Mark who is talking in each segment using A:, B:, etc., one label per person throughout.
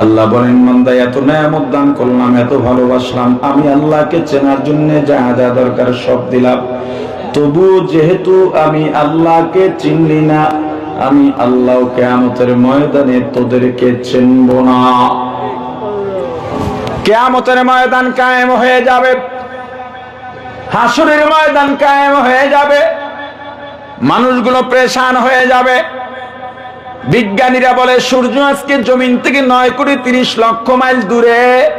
A: আল্লাহ বলেন মন্দা এত নেয়ামত দান করলাম, এত ভালোবাসলাম, আমি আল্লাহকে চেনার জন্য যা যা দরকার সব দিলাম। তবু যেহেতু আমি আল্লাহকে চিনলি না, আমি আল্লাহ কেয়ামতের ময়দানে তোদেরকে চিনব না। কেয়ামতের ময়দান কায়েম হয়ে যাবে। হাসুরের ময়দান কায়েম হয়ে যাবে। মানুষগুলো প্রেশান হয়ে যাবে। বিজ্ঞানীরা বলে, সূর্য আজকে জমিন থেকে নয় কোটি তিরিশ লক্ষ মাইল দূরে।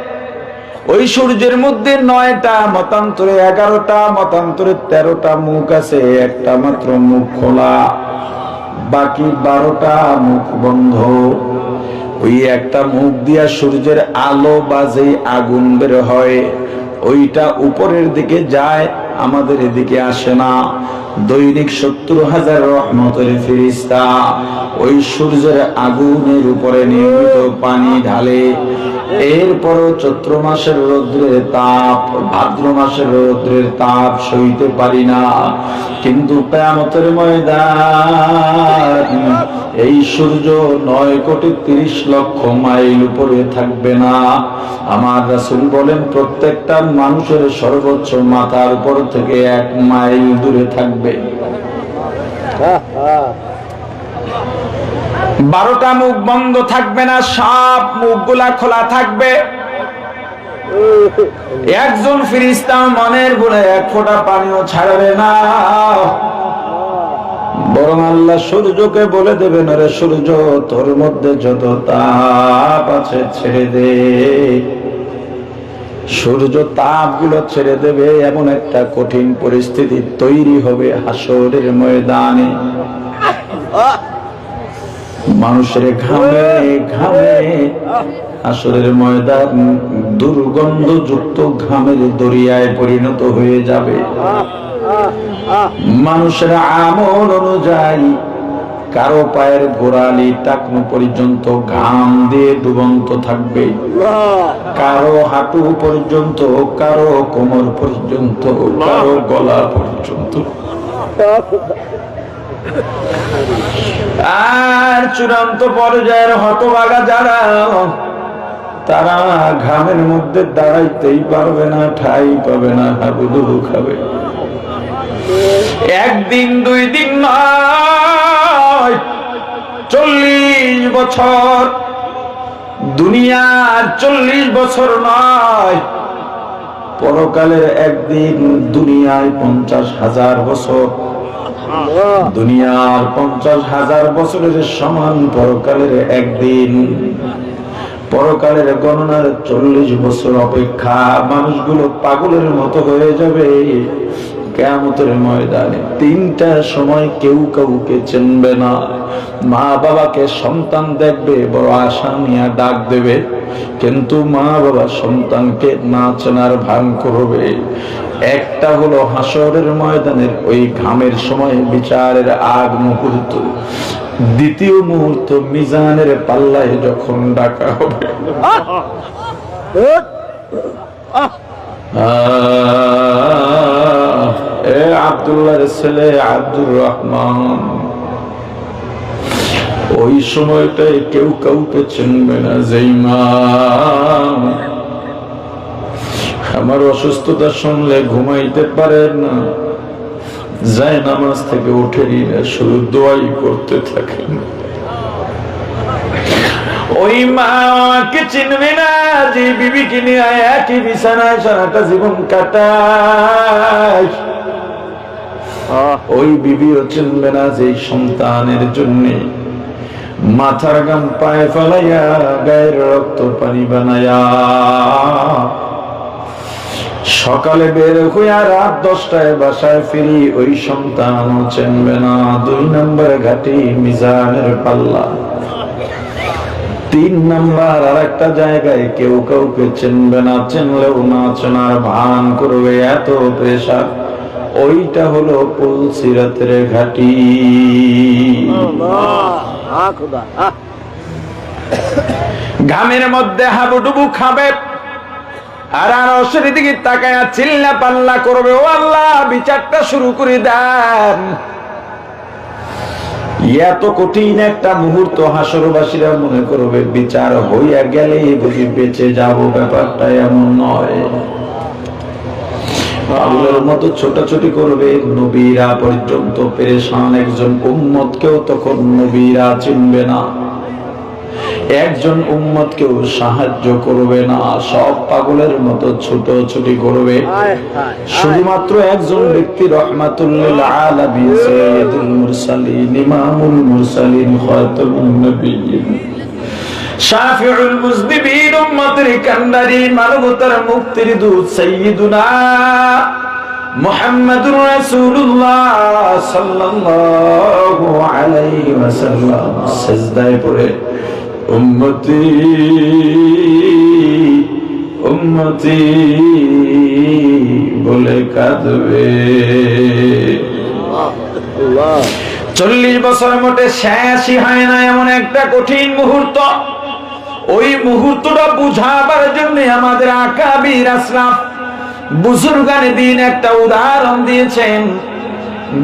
A: ওই সূর্যের মধ্যে নয়টা, মতান্তরে এগারোটা, মতান্তরে তেরোটা মুখ আছে, একটা মাত্র মুখ খোলা। বাকি বারোটা মুখ বন্ধ। ওই একটা মুখ দিয়া সূর্যের আলো বাজে, আগুন বের হয়। ওইটা উপরের দিকে যায়, আমাদের এদিকে আসে না। দৈনিক সত্তর হাজার রহমতের ফিরিস্তা ওই সূর্যের আগুনের উপরে নিয়মিত পানি ঢালে, এরপরও চৈত্র মাসের রৌদ্রের তাপ, ভাদ্র মাসের রৌদ্রের তাপ সইতে পারি না। কিন্তু কেয়ামতের ময়দান, এই সূর্য নয় কোটি তিরিশ লক্ষ মাইল উপরে থাকবে না। আমার রাসুল বলেন, প্রত্যেকটা মানুষের সর্বোচ্চ মাথার উপর থেকে এক মাইল দূরে থাকবে। বারোটা মুখ বন্ধ থাকবে না, সব মুখগুলা খোলা থাকবে। একজন ফিরিস্তা মনের বলে এক ফোঁটা পানিও ছাড়বে না। বরং আল্লাহ সূর্যকে বলে দেবেন রে সূর্য, তোর মধ্যে যত তাপ আছে ছেড়ে দে। সূর্য তাপগুলো ছেড়ে দেবে, এমন একটা কঠিন পরিস্থিতি তৈরি হবে হাসরের ময়দানে। মানুষের ঘামে ঘামে আসরের ময়দান দুর্গন্ধযুক্ত ঘামের দরিয়ায় পরিণত হয়ে যাবে। মানুষের আমল অনুযায়ী কারও পায়ের গোড়ালি টাকনু পর্যন্ত ঘাম দিয়ে ডুবন্ত থাকবে। কারও হাঁটু পর্যন্ত কারও কোমর পর্যন্ত কারও গলা পর্যন্ত। আর চূড়ান্ত পর্যায়ের হতবাগা যারা তারা ঘামের মধ্যে দাঁড়াইতেই পারবে না ঠাই পাবে না হাবুডুবু খাবে। একদিন দুই দিন নয় চল্লিশ বছর। দুনিয়ার চল্লিশ বছর নয়। পরকালের একদিন দুনিয়ায় পঞ্চাশ হাজার বছর। দুনিয়ার পঞ্চাশ হাজার বছরের সমান পরকালের একদিন। পরকালের গণনার চল্লিশ বছর অপেক্ষা মানুষগুলো পাগলের মতো হয়ে যাবে। কেমতের ময়দানে তিনটা সময় কেউ কাউকে চিনবে না। মা বাবাকে সন্তান দেখবে বড় আশা নিয়ে ডাক দেবে কিন্তু মা বাবা সন্তানকে না চেনার ভান করবে। একটা হলো হাসরের ময়দানের ওই ঘামের সময় বিচারের আগ মুহূর্ত। দ্বিতীয় মুহূর্ত মিজানের পাল্লায় যখন ডাকা হবে। আহ, এ ছেলে আব্দুর রহমান, ওই কেউ কাউকে চিনবে না আমার অসুস্থতা শুনলে ঘুমাইতে পারে না, যায় নামাজ থেকে উঠেনি না শুধু দোয়াই করতে থাকেন ওই মাকে চিনবে না যে বিবিকে নিয়ে একই বিছানায় সারাটা জীবন কাটায়। ওই বিবিও চিনবে না যে সন্তানের জন্য। মাথার গাম পায়ে ফেলাইয়া গায়ের রক্ত পানি বানায়া সকালে বের হইয়া রাত দশটায় বাসায় ফিরি, ওই সন্তান চেনবে না দুই নম্বর ঘাটি মিজানের পাল্লা। তিন নাম্বার আর একটা জায়গায় কেউ কাউকে চিনবে না চিনলেও না চেনার ভান করবে, এত প্রেশার। ওইটা হলো পুলসিরাতের ঘাটি। ঘামের মধ্যে হাবুডুবু খাবে। আর দিকে তাকায়া চিল্লা পাল্লা করবে। ও আল্লাহ বিচারটা শুরু করে দেন। এত কঠিন একটা মুহূর্ত হাসরবাসীরা মনে করবে বিচার হইয়া গেলে বুঝি বেঁচে যাব ব্যাপারটা এমন নয়। পাগলের মতো ছোটাছুটি করবে। নবীরা পর্যন্ত পেরেশান একজন তখন নবীরা চিনবে না। একজন সাহায্য করবে না। সব পাগলের মতো ছোট ছুটি করবে শুধুমাত্র একজন ব্যক্তি রহমাতুল্লিল আলামিন সাইয়্যিদুল মুরসালিন ইমামুল মুরসালিন খাতামুন নবিয়্যিন শাফিউল মুজনিবিন উম্মতের কান্ডারি মানবতার মুক্তির দূত সাইয়্যিদুনা মুহাম্মাদুর রাসূলুল্লাহ সাল্লাল্লাহু আলাইহি ওয়াসাল্লাম। সিজদায় পড়ে উম্মতি উম্মতি বলে কাঁদবে। চল্লিশ বছর মোটে শেষই হয় না এমন একটা কঠিন মুহূর্ত। ওই মুহূর্তটা বুঝাবার জন্য আমাদের আকাবির আসলাম। বুজুর্গানে দিন একটা উদাহরণ দিয়েছেন,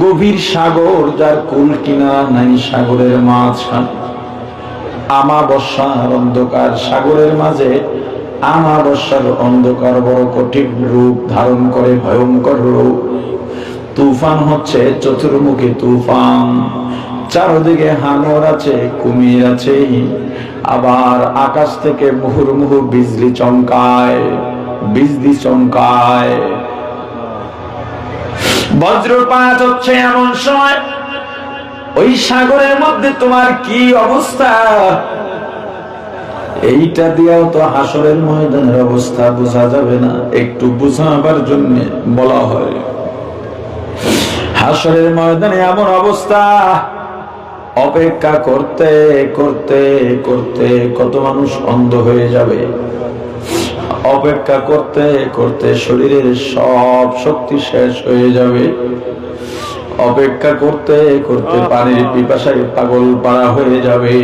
A: গভীর সাগর যার কুল কিনা নাই সাগরের মাঝখান। আমাবস্যার অন্ধকার সাগরের মাঝে আমাবস্যার অন্ধকার বড় কঠিন রূপ ধারণ করে ভয়ঙ্কর রূপ। তুফান হচ্ছে চতুর্মুখী তুফান, চারদিকে হাঙর আছে, কুমির আছে আবার আকাশ থেকে মুহুর্মুহু বিজলি চমকায় বিজলি চমকায়। বজ্রপাত হচ্ছে এমন সময়, ওই সাগরের মধ্যে তোমার কি অবস্থা? এইটা দিয়েও তো হাসরের ময়দানের অবস্থা বোঝা যাবে না, একটু বুঝাবার জন্য বলা হয়। হাসরের ময়দানে এমন অবস্থা অপেক্ষা করতে করতে করতে কত মানুষ অন্ধ হয়ে যাবে। অপেক্ষা করতে করতে শরীরের সব শক্তি শেষ হয়ে যাবে। অপেক্ষা করতে করতে পানির পিপাসায় পাগল পাড়া হয়ে যাবে।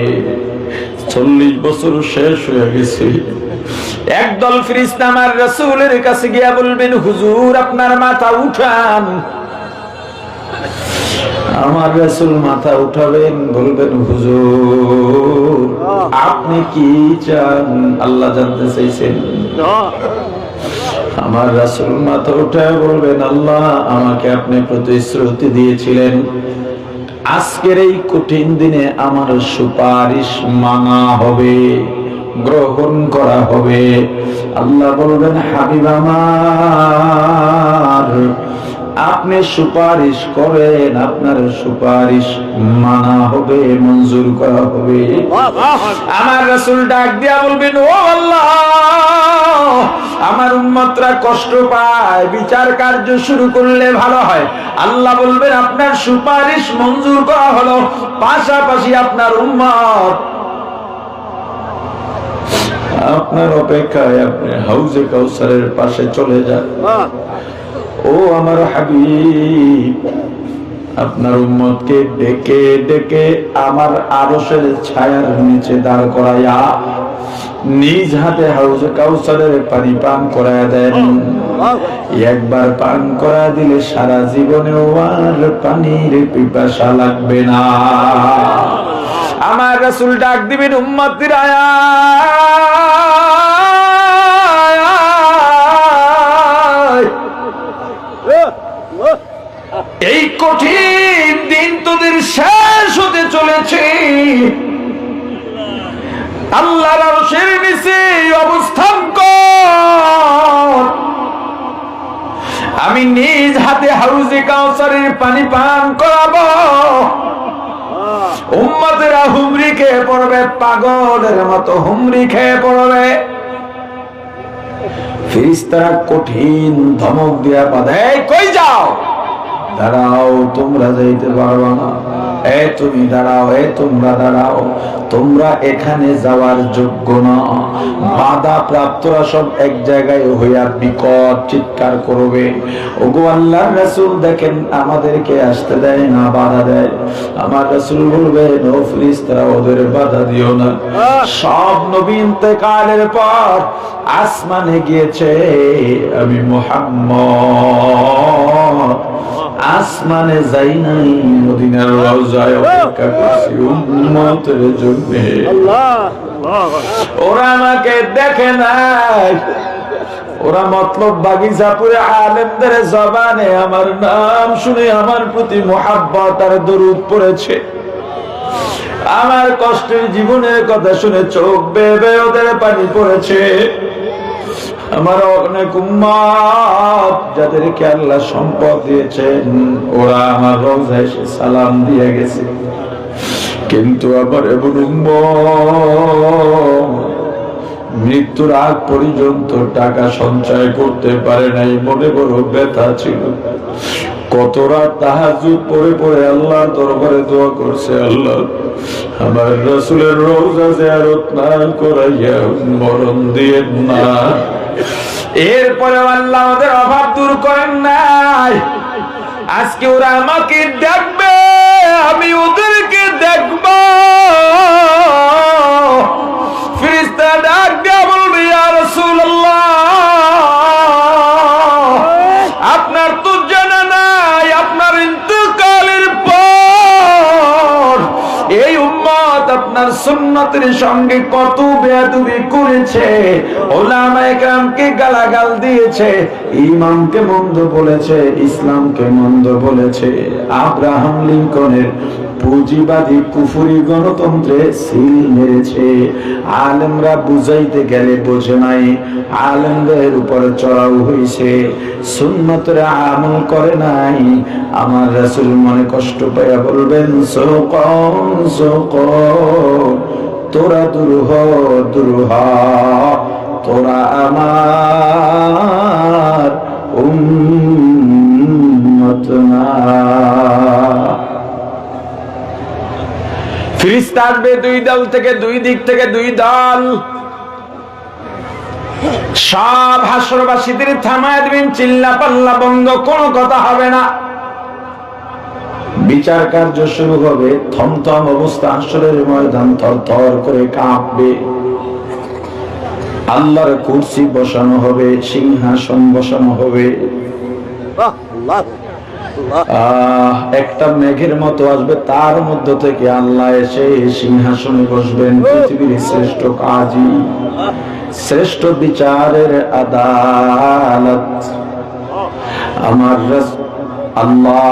A: চল্লিশ বছর শেষ হয়ে গেছে। একদল ফিরিস্তা আমার রসুলের কাছে গিয়া বলবেন, হুজুর, আপনার মাথা উঠান। আমার রসুল মাথা উঠাবেন বলবেন হুজুর আপনি কি চান? আল্লাহ জানতে চাইছেন। আমার রাসুল মাথা উঠায় বলবেন আল্লাহ আমাকে আপনি প্রতিশ্রুতি দিয়েছিলেন। আজকের এই কঠিন দিনে আমার সুপারিশ মানা হবে গ্রহণ করা হবে। আল্লাহ বলবেন হাবিব আমার আপনি সুপারিশ করেন, আপনার সুপারিশ মানা হবে, মঞ্জুর করা হবে। আমার রসুল ডাক দিয়া বলবেন, ও আল্লাহ, আমার উন্মতরা কষ্ট পায়, বিচার কার্য শুরু করলে ভালো হয়। আল্লাহ বলবেন, আপনার সুপারিশ মঞ্জুর করা হলো, পাশাপাশি আপনার উম্মত আপনার অপেক্ষায় আপনি হাউজে কাউসারের পাশে চলে যান। ও আমার হাবিব, আপনার উম্মতকে ডেকে ডেকে আমার আরশের ছায়ার নিচে দাঁড় করাইয়া নিজ হাতে হাউজে কাউসারের পানি পান করায় দেন। একবার পান করা দিলে সারা জীবনেও আর পানির পিপাসা লাগবে না। আমার রাসূল ডাক দিবেন উম্মতের আয়া এই কঠিন দিন তোদের শেষ হতে চলেছে। নিচে অবস্থান কর। আমি নিজ হাতে হাউজে কাউসারের পানি পান করাবো। উম্মতেরা হুমরি খেয়ে পড়বে, পাগলের মতো হুমরি খেয়ে পড়বে। ফিরিস্তারা কঠিন ধমক দিয়া বাধে কই যাও? দাঁড়াও, তোমরা যাইতে পারবা না। এ তুমি দাঁড়াও, এ তোমরা দাঁড়াও। তোমরা এখানে যাওয়ার যোগ্য না। বাধা প্রাপ্তরা সব এক জায়গায় হইয়া বিকট চিৎকার করবে। ওগো আল্লাহ রাসূল, দেখেন আমাদেরকে আসতে দেয় না, বাধা দেয়। আমার রাসূল বলবে, নো ফিরিস্তারা, ওদের বাধা দিও না। সব নবী ইন্তেকালের পর আসমানে গিয়েছে, আমি মুহাম্মদ। আসমানে যাই নাই মদিনার রওজায় অপেক্ষা করছি উম্মতের জন্য। ওরা আমাকে দেখে নাই। ওরা মতলব বাগিচাপুরে আলেমদের জবানে আমার নাম শুনে আমার প্রতি মোহাব্বত আর দরুদ পড়েছে। আমার কষ্টের জীবনের কথা শুনে চোখ বেবে ওদের পানি পড়েছে। আমার অনেক উম্মাদ যাদেরকে আল্লাহ সম্পদ দিয়েছেন, ওরা আমার রোজা এসে সালাম দিয়ে গেছে। কিন্তু আবার এমন মৃত্যুর আগ পর্যন্ত টাকা সঞ্চয় করতে পারে নাই, মনে বড় ব্যথা ছিল। কত রাত তাহাজুদ পরে পরে আল্লাহর দরবারে দোয়া করছে, আল্লাহ আমার রসুলের রোজা জিয়ারত না করাইয়া মরণ দিয়ে না। এরপরে আল্লাহ ওদের অভাব দূর করেন নাই। আজকে ওরা আমাকে দেখবে। সুন্নতের সঙ্গে কত বেয়াদবি করেছে, ওলামায়ে কেরামকে গালাগাল দিয়েছে, ইমামকে মন্দ বলেছে, ইসলামকে মন্দ বলেছে। আব্রাহাম লিঙ্কনের পুঁজিবাদী কুফুরি গণতন্ত্রে সিল মেরেছে। আলেমরা বুঝাইতে গেলে বোঝে নাই, আলেমদের উপরে চড়াও হইছে। সুন্নতের আমল করে নাই। আমার রাসূল মনে কষ্ট পাইয়া বলবেন শোক শোক তোরা দুরুহ দুরুহ তোরা আমার উম্মত না। ফিরিস্তা আসবে দুই দল থেকে, দুই দিক থেকে, দুই দল। সব হাসরবাসীদের থামায় দিবেন চিল্লা পাল্লা বন্ধ কোনো কথা হবে না। বিচার কার্য শুরু হবে থমথম অবস্থা আসরের ময়দান থর থর করে কাঁপবে। আল্লাহর কুর্সি বসানো হবে সিংহাসন বসানো হবে। একটা মেঘের মতো আসবে তার মধ্য থেকে আল্লাহ এসে সিংহাসনে বসবেন পৃথিবীর শ্রেষ্ঠ কাজী শ্রেষ্ঠ বিচারের আদালত। আমার আল্লাহ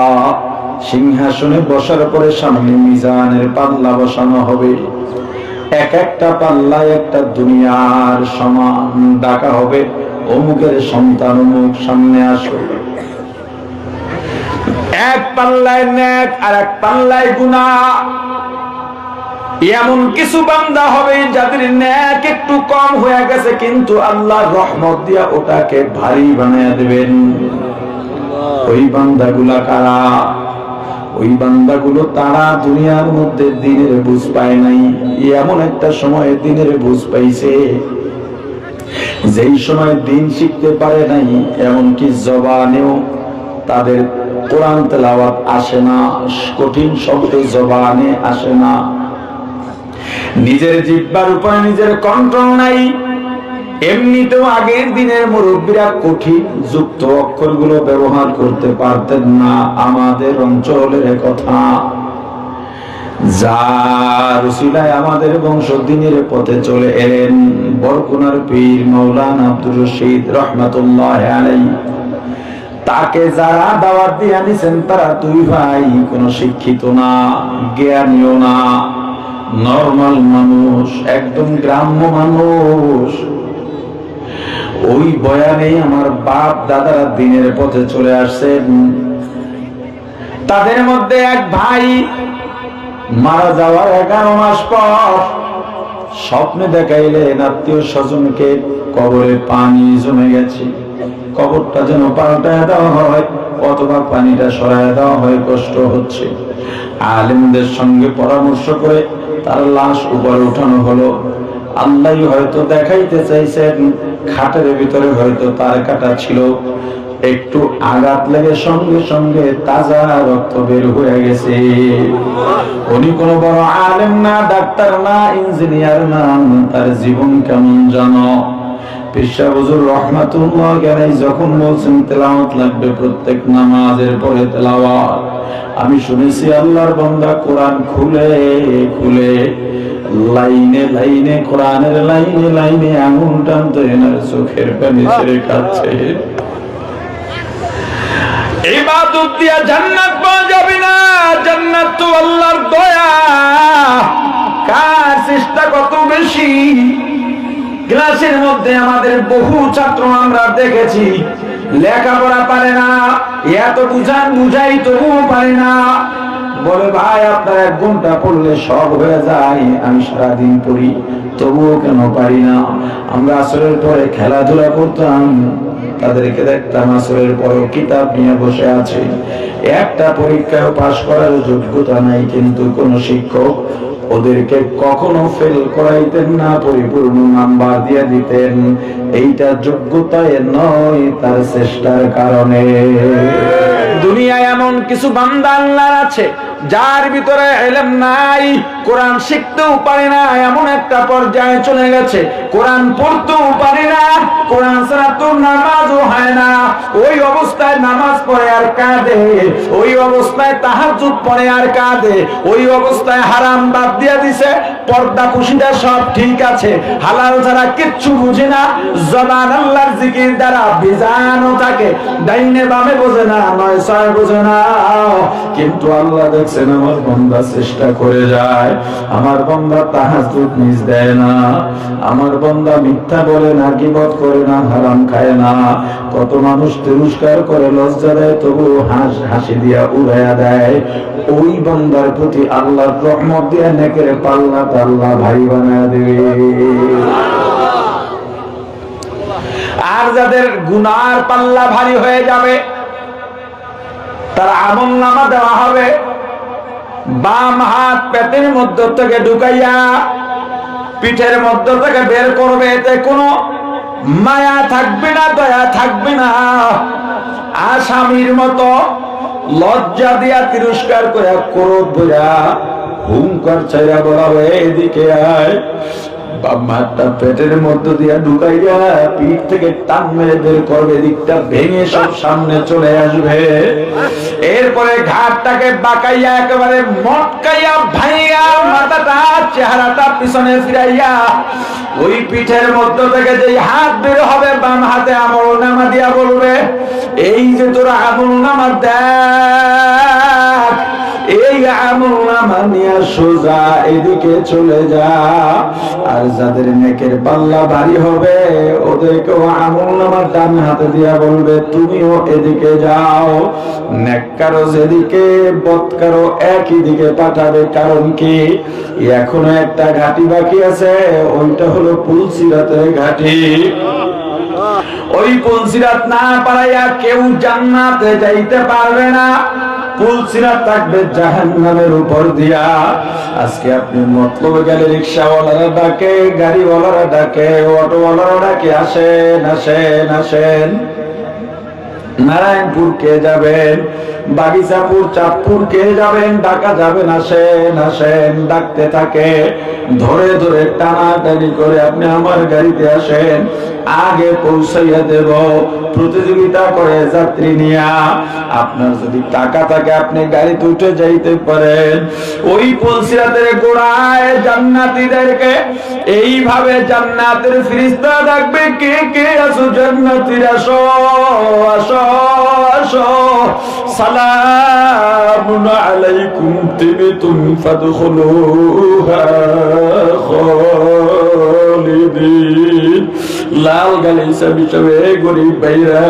A: সিংহাসনে বসার পরে সামনে মিজানের পাল্লা বসানো হবে। এক একটা পাল্লায় একটা দুনিয়ার সমান ডাকা হবে। অমুকের সন্তান অমুক সামনে আসো এক পাল্লায় নেক আর এক পাল্লায় গুণা এমন কিছু বান্দা হবে যাদের ন্যাক একটু কম হয়ে গেছে, কিন্তু আল্লাহর রহমত দিয়া ওটাকে ভারী বানিয়ে দেবেন। ওই বান্দাগুলা কারা? ওই বান্দাগুলো তারা দুনিয়ার মধ্যে দিনের বুঝ পায় নাই। এমন একটা সময় দিনের বুঝ পাইছে। যেই সময় দিন শিখতে পারে নাই, এমনকি জবানেও তাদের কোরআন তেলাওয়াত আসে না, কঠিন শব্দ জবানে আসে না। নিজের জিব্বার উপরে নিজের কন্ট্রোল নাই। এমনিতেও আগের দিনের মুরব্বীরা কঠিন যুক্ত অক্ষরগুলো ব্যবহার করতে পারতেন না আমাদের অঞ্চলের কথা। যার আমাদের বংশ দিনের পথে চলে এলেন বরকুনার পীর মৌলান আব্দুর রশিদ রহমাতুল্লাহ তাকে যারা দাওয়াত দিয়ে আনিছেন তারা দুই ভাই, কোনো শিক্ষিত না জ্ঞানীয় না, নর্মাল মানুষ, একদম গ্রাম্য মানুষ। ওই বয়ানে আমার বাপ দাদারা দিনের পথে চলে আসছেন তাদের মধ্যে এক ভাই মারা যাওয়ার এগারো মাস পর স্বপ্নে দেখাইলেন আত্মীয় স্বজনকে, কবরে পানি জমে গেছে। কবরটা যেন পাল্টায় দেওয়া হয় অথবা পানিটা সরায় দেওয়া হয়, কষ্ট হচ্ছে। আলেমদের সঙ্গে পরামর্শ করে তার লাশ উপরে উঠানো হলো। আল্লাহ হয়তো দেখাইতে চাইছেন, খাটের ভিতরে হয়তো তার কাটা ছিল। একটু আঘাত লেগে সঙ্গে সঙ্গে তাজা রক্ত বের হয়ে গেছে। উনি কোনো বড় আলেম না, ডাক্তার না, ইঞ্জিনিয়ার না, তার জীবন কেমন জানো আমি শুনেছি আল্লাহর বান্দা কোরআন খুলে খুলে। লাইনে লাইনে, কোরআনের লাইনে লাইনে আঙুল টানতে এনার চোখের পানি ছেড়ে খাচ্ছে। দিয়া জান্নাত পাওয়া যাবে না, জান্নাত তো আল্লাহর দয়া। কার চেষ্টা কত বেশি? ক্লাসের মধ্যে আমাদের বহু ছাত্র আমরা দেখেছি, লেখাপড়া পারে না, এত বুঝান বুঝাই তবুও পারে না। বলে, ভাই, আপনার এক ঘণ্টা পড়লে সব হয়ে যায়, আমি সারাদিন পড়ি। তবুও কেন পারি না? আমরা আসরের পরে খেলাধুলা করতাম, তাদেরকে দেখতাম আসরের পরও কিতাব নিয়ে বসে আছে। একটা পরীক্ষায় পাশ করার যোগ্যতা নাই, কিন্তু কোন শিক্ষক ওদেরকে কখনো ফেল করাইতেন না, পরিপূর্ণ নাম্বার দিয়ে দিতেন। এইটা যোগ্যতায় নয়, তার চেষ্টার কারণে। দুনিয়ায় এমন কিছু বান্দা আল্লাহর আছে যার ভিতরে এলেম নাই, কোরআন শিখতেও পারে না, এমন একটা পর্যায়ে চলে গেছে। কোরআন পড়তেও পারে না, কোরআন ছাড়া তো নামাজও হয় না। ওই অবস্থায় নামাজ পড়ে আর কাঁদে। ওই অবস্থায় তাহাজুদ পড়ে আর কাঁদে। ওই অবস্থায় হারাম বাদ দিয়ে দিছে, পর্দা খুশিটা সব ঠিক আছে। হালাল ছাড়া কিচ্ছু বুঝে না, জবান আল্লাহর জিকির দ্বারা বিজানো থাকে। ডাইনে বামে বোঝে না, নয় ছয় বোঝে না। কিন্তু আল্লাহ দেখছেন আমার বন্দা চেষ্টা করে যায়। আমার বন্দা তাহাজুদ মিস দেয় না। আমার বন্দা মিথ্যা বলে না গিবত করে না, হারাম খায় না। কত মানুষ তিরস্কার করে লজ্জা দেয় তবু হাস, হাসি দিয়া উড়াইয়া দেয়। ওই বন্দার প্রতি আল্লাহর রহমত দিয়া নেকের পাল্লা আল্লাহ ভাই বানায় দেবে। আর যাদের গুনার পাল্লা ভারী হয়ে যাবে, তার আমল নামা দেওয়া হবে। বাম হাত পেটের মধ্য থেকে ঢুকাইয়া পিঠের মধ্য থেকে বের করবে, এতে কোনো মায়া থাকবে না, দয়া থাকবে না। আসামির মতো লজ্জা দিয়া তিরস্কার করে ক্রোধ বোঝা হুঙ্কার ছাইয়া বলা এদিকে আয়। পেটের মধ্য দিয়া ঢুকাইয়া পিঠ থেকে টান মেরে বের করবে, দিকটা ভেঙে সব সামনে চলে আসবে। এরপরে ঘাটটাকে বাঁকাইয়া একেবারে মটকাইয়া ভাইয়া মাথাটা, চেহারাটা পিছনে ফিরাইয়া ওই পিঠের মধ্য থেকে যেই হাত বের হবে, বাম হাতে আমল নামা দিয়া বলবে, এই যে তোরা আমল নামা এই সোজা এদিকে চলে যা। আর যাদের নেকের পাল্লা হবে, ওদেরকেও আমল নামার ডান হাতে দিয়া বলবে, তুমিও এদিকে যাও। যেদিকে একই দিকে পাঠাবে। কারণ কি? এখনও একটা ঘাটি বাকি আছে, ওইটা হলো পুলসিরাতের ঘাটি। ওই পুলসিরাত না পারাইয়া কেউ জান্নাতে যাইতে পারবে না। পুলসিরাত থাকবে জাহান্নামের উপর দিয়া। আজকে আপনি মতলব গেলে রিক্সাওয়ালারা ডাকে, গাড়িওয়ালারা ডাকে, অটোওয়ালারা ডাকে, আসেন আসেন আসেন। নারায়ণপুর কে যাবেন? বাগিচাপুর, চাঁদপুর, কে যাবেন? ডাকা যাবেন আসেন আসেন ডাকতে থাকে। ধরে ধরে টানাটানি করে আপনি আমার গাড়িতে আসেন। আগে পৌঁছাইয়া দেব, প্রতিযোগিতা করে যাত্রী নিয়া। আপনার যদি টাকা থাকে, আপনি গাড়িতে উঠে যাইতে পারেন। ওই পুলসিরাতের গোড়ায় জান্নাতীদেরকে এইভাবে জান্নাতের ফিরিস্তা ডাকবে, কে কে আসো জান্নাতীর? আসো আসো আসো। সালামুন আলাইকুম তিবতুম ফাদখুলুহা খালিদিন লাল গালিচা গরিব ভাইরা,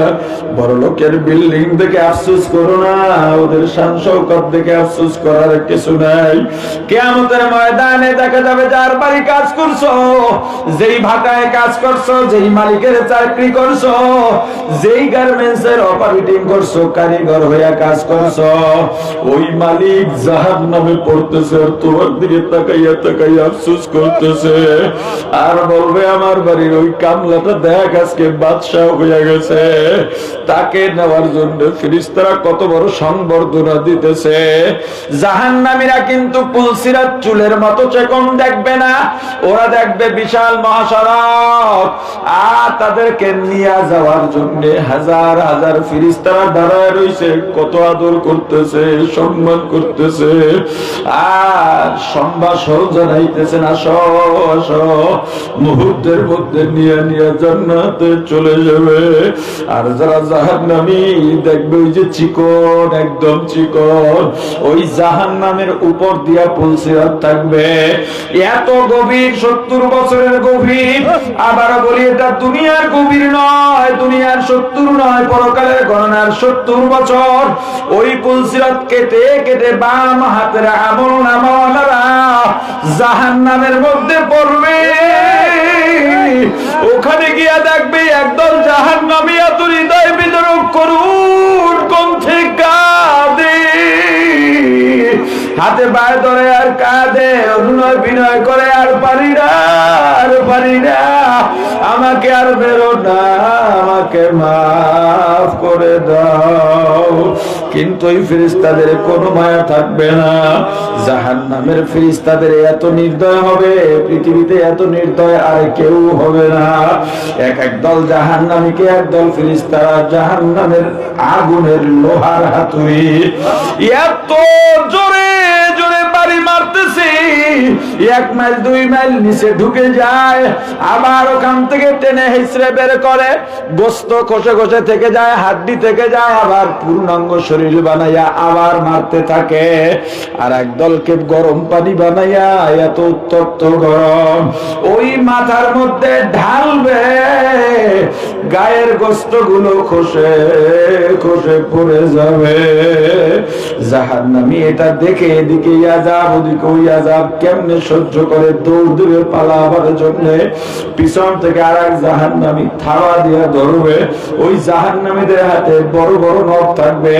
A: বড় লোকের বিল্ডিং দেখে আফসোস করো না, ওদের শান দেখে আফসোস করার কিছু নাই। কেয়ামতের ময়দানে দেখা যাবে যার বাড়ি কাজ করছ, যেই ভাটায় কাজ করছ, যেই মালিকের চাকরি করছ, যেই গার্মেন্টস এর অপারেটিং করছ, কারিগর হইয়া কাজ করছ, ওই মালিক জাহান নামে পড়তেছে আর তোমার দিকে তাকাইয়া তাকাইয়া আফসোস করতেছে। আর বলবে আমার বাড়ির ওই কামলাটা দেখ আজকে বাদশাহ হইয়া গেছে। তাকে নেওয়ার জন্য ফিরিস্তারা কত বড় সংবর্ধনা দিতেছে। জাহান্নামীরা কিন্তু পুলসিরাত চুলের মতো চেকন দেখবে না। ওরা দেখবে বিশাল মহাসড়ক। আর তাদেরকে নিয়ে যাওয়ার জন্য হাজার হাজার ফিরিস্তারা দাঁড়ায় রয়েছে। কত আদর করতেছে, সম্মান করতেছে। আর সম্ভাষণ জানাইতেছে না সস মুহূর্তের মধ্যে নিয়ে নিয়ে জান্নাতে চলে যাবে। আর যারা জাহান নামি দেখবে ওই যে চিকন, একদম চিকন। ওই জাহান নামের উপর দিয়া পুলসিরাত থাকবে। এত গভীর, সত্তর বছরের গভীর। আবার বলি, এটা দুনিয়ার গভীর নয়, দুনিয়ার সত্তর নয়, পরকালের গণনার সত্তর বছর। ওই পুলসিরাত কেটে কেটে বাম হাতের আমল নামাওয়ালারা জাহান নামের মধ্যে পড়বে। ওখানে গিয়া দেখবে একদল জাহান নামিয়া তোর হৃদয় বিতরক করুন, কণ্ঠে কাঁদে। হাতে পায়ে ধরে আর কাঁদে, অভিনয় বিনয় করে আর পারি না, আর পারি না। আমাকে আর বেরো না, আমাকে মাফ করে দাও। কিন্তু ওই ফিরিস্তাদের কোনো মায়া থাকবে না। জাহান নামের ফিরিস্তাদের এত নির্দয় হবে, পৃথিবীতে এত নির্দয় আর কেউ হবে না। এক এক দল জাহান নামীকে একদল ফিরিস্তারা জাহান নামের আগুনের লোহার হাতুড়ি। এত জোরে জোরে বাড়ি মারতেছে। এক মাইল, দুই মাইল নিচে ঢুকে যায়, আবার ওখান থেকে টেনে হিসড়ে বের করে। গোস্ত কষে কষে থেকে যায়, হাড্ডি থেকে যায়, আবার পূর্ণাঙ্গ শরীর বানাইয়া আবার মারতে থাকে। আর একদলকে গরম পানি বানাইয়া এত উত্তপ্ত গরম। ওই মাথার মধ্যে ঢালবে, গায়ের গোস্তগুলো খসে খসে পড়ে যাবে। জাহান নামি এটা দেখে এদিকে ইয়াজাব ওদিকে ইয়াজাব কেমনে সহ্য করে দৌড় দূরে পালাবার জন্য। পিছন থেকে আর এক জাহান নামি থাবা দিয়ে ধরবে। ওই জাহান নামীদের হাতে বড় বড় নখ থাকবে।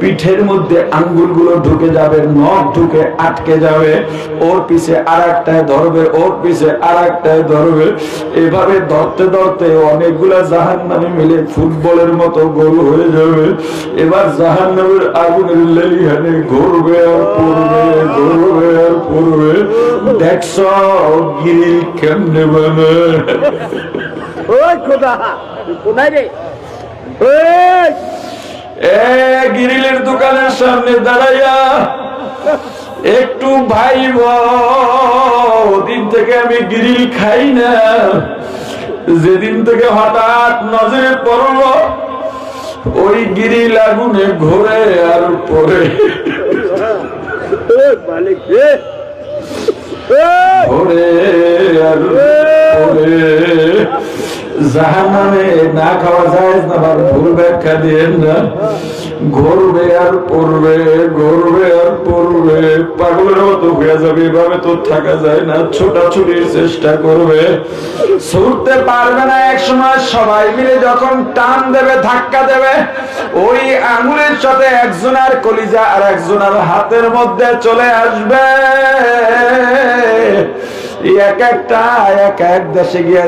A: পিঠের মধ্যে আঙ্গুলগুলো ঢুকে যাবে, নখ ঢুকে আটকে যাবে, ওর পিছে আর একটায় ধরবে, ওর পিছে আর একটায় ধরবে। এভাবে ধরতে ধরতে অনেকগুলা জাহান নামে মিলে ফুটবলের মতো গোল হয়ে যাবে। এবার জাহান নামের আগুনের লেলিহানে ঘুরবে আর পড়বে, ঘুরবে আর পড়বে। দেখছ গিরিল কেমনে বানায়
B: ওই খোদা কোনায় রে? ওই
A: গিরিলের দোকানের সামনে দাঁড়াইয়া একটু ভাইব। দিন থেকে আমি গিরিল খাই না। যেদিন থেকে হঠাৎ নজরে পড়ল ওই গিরিল আগুনে ঘোরে আর পরে ঘোরে আর পরে জাহান্নামে না খাওয়া যায় না, আবার ভুল ব্যাখ্যা দিয়েন না। ঘুরবে আর পড়বে, ঘুরবে আর পড়বে। পাগলের মতো হয়ে যাবে, এভাবে তো থাকা যায় না। ছোটাছুটির চেষ্টা করবে। ছুটতে পারবে না এক সময় সবাই মিলে যখন টান দেবে, ধাক্কা দেবে, ওই আঙুলের সাথে একজনের কলিজা আর একজনের হাতের মধ্যে চলে আসবে। এক একটা, এক এক দেশে গিয়ে